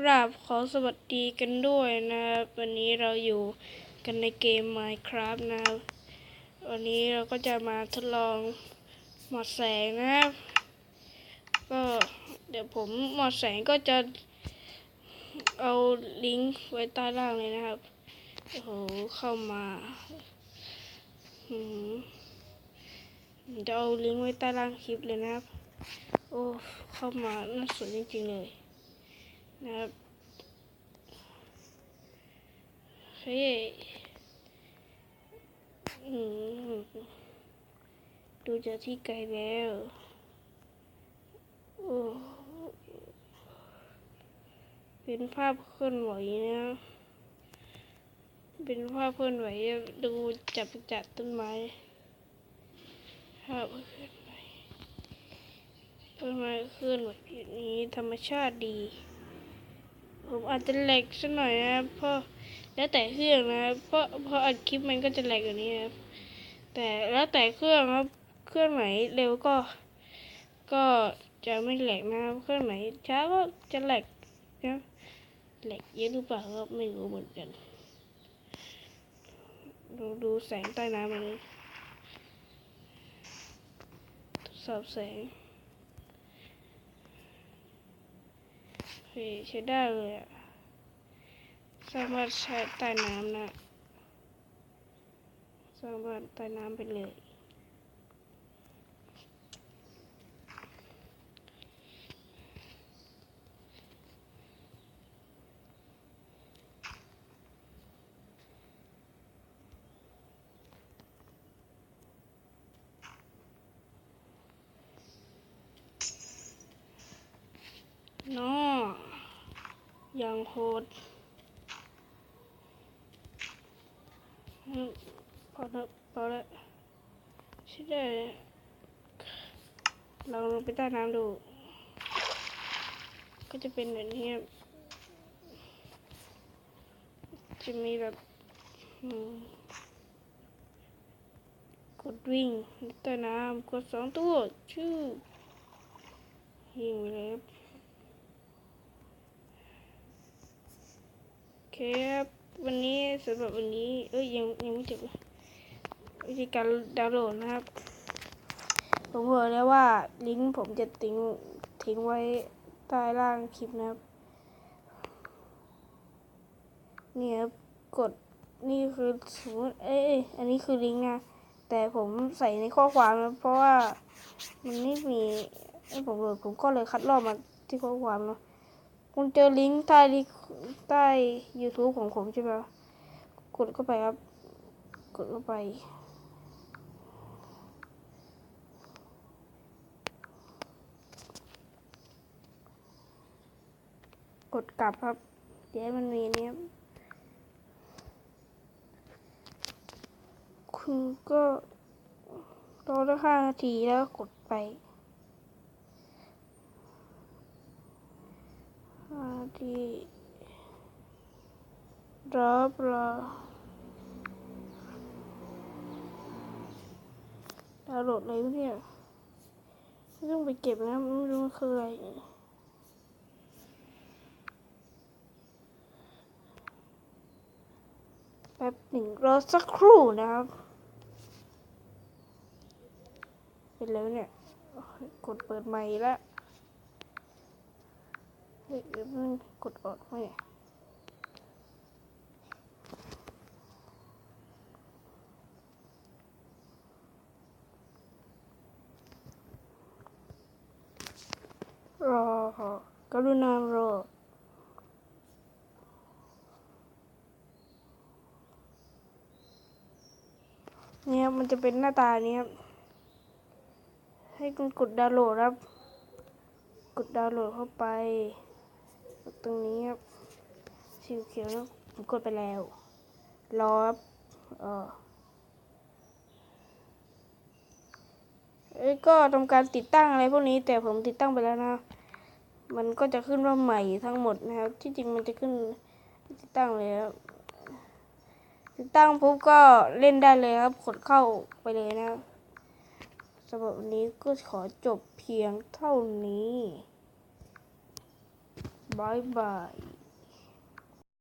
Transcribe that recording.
กราบขอสวัสดีกันด้วยนะครับ วันนี้เราอยู่กันในเกม Minecraft นะครับ วันนี้เราก็จะมาทดลองหมอดแสงนะครับ ก็เดี๋ยวผมหมอดแสงก็จะเอาลิงก์ไว้ใต้ล่างเลยนะครับ โอ้โห เข้ามาหืมผมจะเอาลิงก์ไว้ใต้ล่างคลิปเลยนะครับ โอ้ เข้ามาน่าสนจริงๆเลย นะครับเฮ้ยดูจากที่ไกลแล้วโอ้เป็นภาพเคลื่อนไหวนะ เป็นภาพเคลื่อนไหวดูจับจากต้นไม้ภาพเคลื่อนไหวต้นไม้เคลื่อนไหวแบบนี้ธรรมชาติดี ผมอาจจะแหลกสักหน่อยนะครับเพราะแล้วแต่เครื่องนะครับเพราะเพราะอัดคลิปมันก็จะแหลกอย่างนี้ครับ แต่แล้วแต่เครื่องครับเครื่องไหนเร็วก็ ก็จะไม่แหลกนะครับเครื่องไหนช้าก็จะแหลกนะแหลกเยอะหรือเปล่าก็ไม่รู้เหมือนกันดูดูแสงใต้น้ำมันนี้ทดสอบแสง โอเค ใช้ได้เลยอะสามารถใช้ใต้น้ำนะ สามารถใต้น้ำไปเลยน้ อยังโหดพอแล้วพอแล้วช่ได้เราลงไปใต้น้ำดู ก็จะเป็นแบบนี้ จะมีแบบกดวิ่งใต้น้ำกดสองตัวชื่อยิงไปเลยครับ โอ เคครับ วันนี้สำหรับวันนี้ เอ้ยยังยังไม่จบวิธีการดาวน์โหลดนะครับ ผมบอกแล้วว่าลิงก์ผมจะทิ้งทิ้งไว้ใต้ล่างคลิปนะครับนี่ครับกดนี่คือสมมติเอ้ยอันนี้คือลิงก์นะ แต่ผมใส่ในข้อความนะเพราะว่ามันไม่มีไอ้ผมเลยผมก็เลยคัดลอกมาที่ข้อความเนาะ คุณเจอลิงก์ใต้ลิงก์ใต้ YouTube ของผมใช่ไหมกดเข้าไปครับ กดเข้าไป กดกลับครับ เดี๋ยวมันมีเนี้ยคุณก็รอได้ห้านาทีแล้วกดไป ห้านา ทีรอบรอดาวน์โหลดเลยเนี่ยไม่ต้องไปเก็บนะไม่รู้มันคืออะไรแป๊บหนึ่งรอสักครู่นะครับเป็นแล้วเนี่ย กดเปิดใหม่แล้ว เฮ้ยมันกดออกไมเนี่ยรอกรุณารอเนี่ยมันจะเป็นหน้าตานี้ครับ ให้คุณกดดาวน์โหลดครับ กดดาวน์โหลดเข้าไป ตรงนี้ครับสีเขียวแล้วผมกดไปแล้วรอบเออเอ้ก็ทำการติดตั้งอะไรพวกนี้ แต่ผมติดตั้งไปแล้วนะ มันก็จะขึ้นว่าใหม่ทั้งหมดนะครับ ที่จริงมันจะขึ้นติดตั้งเลยครับติดตั้งปุ๊บก็เล่นได้เลยครับกดเข้าไปเลยนะสำหรับวันนี้ก็ขอจบเพียงเท่านี้ บายบาย